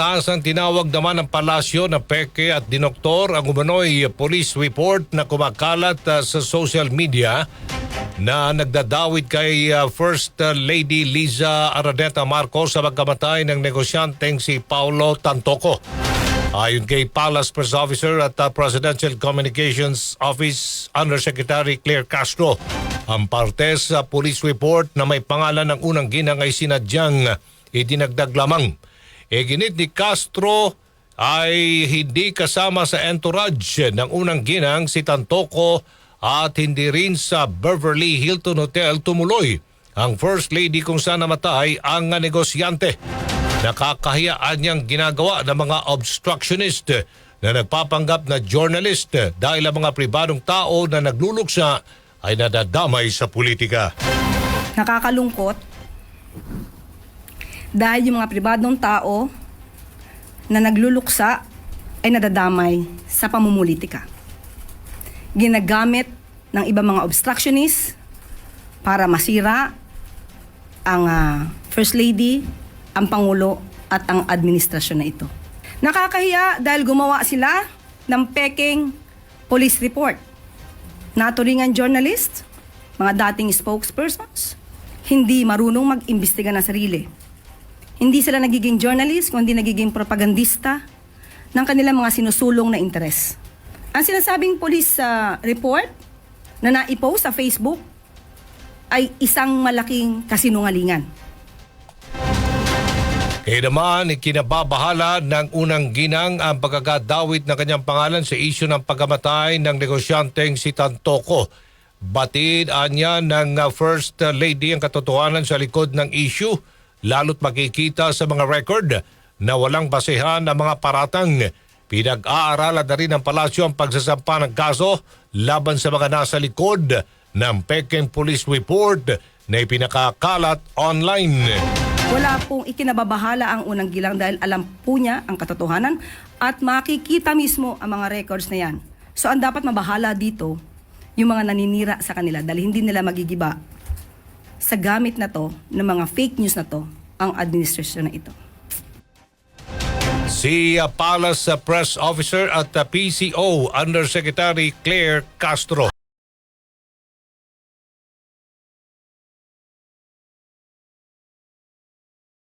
Itaas ang tinawag naman ng palasyo na peke at dinoktor ang umano'y police report na kumakalat ah, sa social media na nagdadawit kay ah, First ah, Lady Liza Araneta Marcos sa pagkamatay ng negosyanteng si Paulo Tantoco. Ayon kay Palace Press Officer at Presidential Communications Office Undersecretary Claire Castro, ang parte sa police report na may pangalan ng unang ginang ay sinadyang idinagdag lamang. E ginit ni Castro ay hindi kasama sa entourage ng unang ginang si Tantoco at hindi rin sa Beverly Hilton Hotel tumuloy ang First Lady kung saan namatay ang negosyante. Nakakahiyaan niyang ginagawa ng mga obstructionist na nagpapanggap na journalist dahil ang mga pribadong tao na nagluluksa ay nadadamay sa politika. Nakakalungkot dahil yung mga pribadong tao na nagluluksa ay nadadamay sa pamumulitika. Ginagamit ng ibang mga obstructionists para masira ang ah, First Lady, ang Pangulo at ang administrasyon na ito. Nakakahiya dahil gumawa sila ng peking police report. Naturingan journalist, mga dating spokespersons, hindi marunong mag-imbestiga ng sarili. Hindi sila nagiging journalist, kundi nagiging propagandista ng kanilang mga sinusulong na interes. Ang sinasabing police ah, report na naipost sa Facebook ay isang malaking kasinungalingan. Kaya naman, ikinababahala ng unang ginang ang pagkagadawit ng kanyang pangalan sa isyu ng pagkamatay ng negosyanteng si Tantoco. Batid anya ng uh, First Lady ang katotohanan sa likod ng issue, lalo't makikita sa mga record na walang basehan ng mga paratang. Pinag-aaralan na rin ng palasyo ang pagsasampa ng kaso laban sa mga nasa likod ng Peking Police Report na ipinakakalat online. Wala pong ikinababahala ang unang gilang dahil alam po niya ang katotohanan at makikita mismo ang mga records na yan. So ang dapat mabahala dito, yung mga naninira sa kanila dahil hindi nila magigiba sa gamit na to, ng mga fake news na to, ang administrasyon na ito. Si uh, Palace uh, Press Officer at uh, PCO Undersecretary Claire Castro.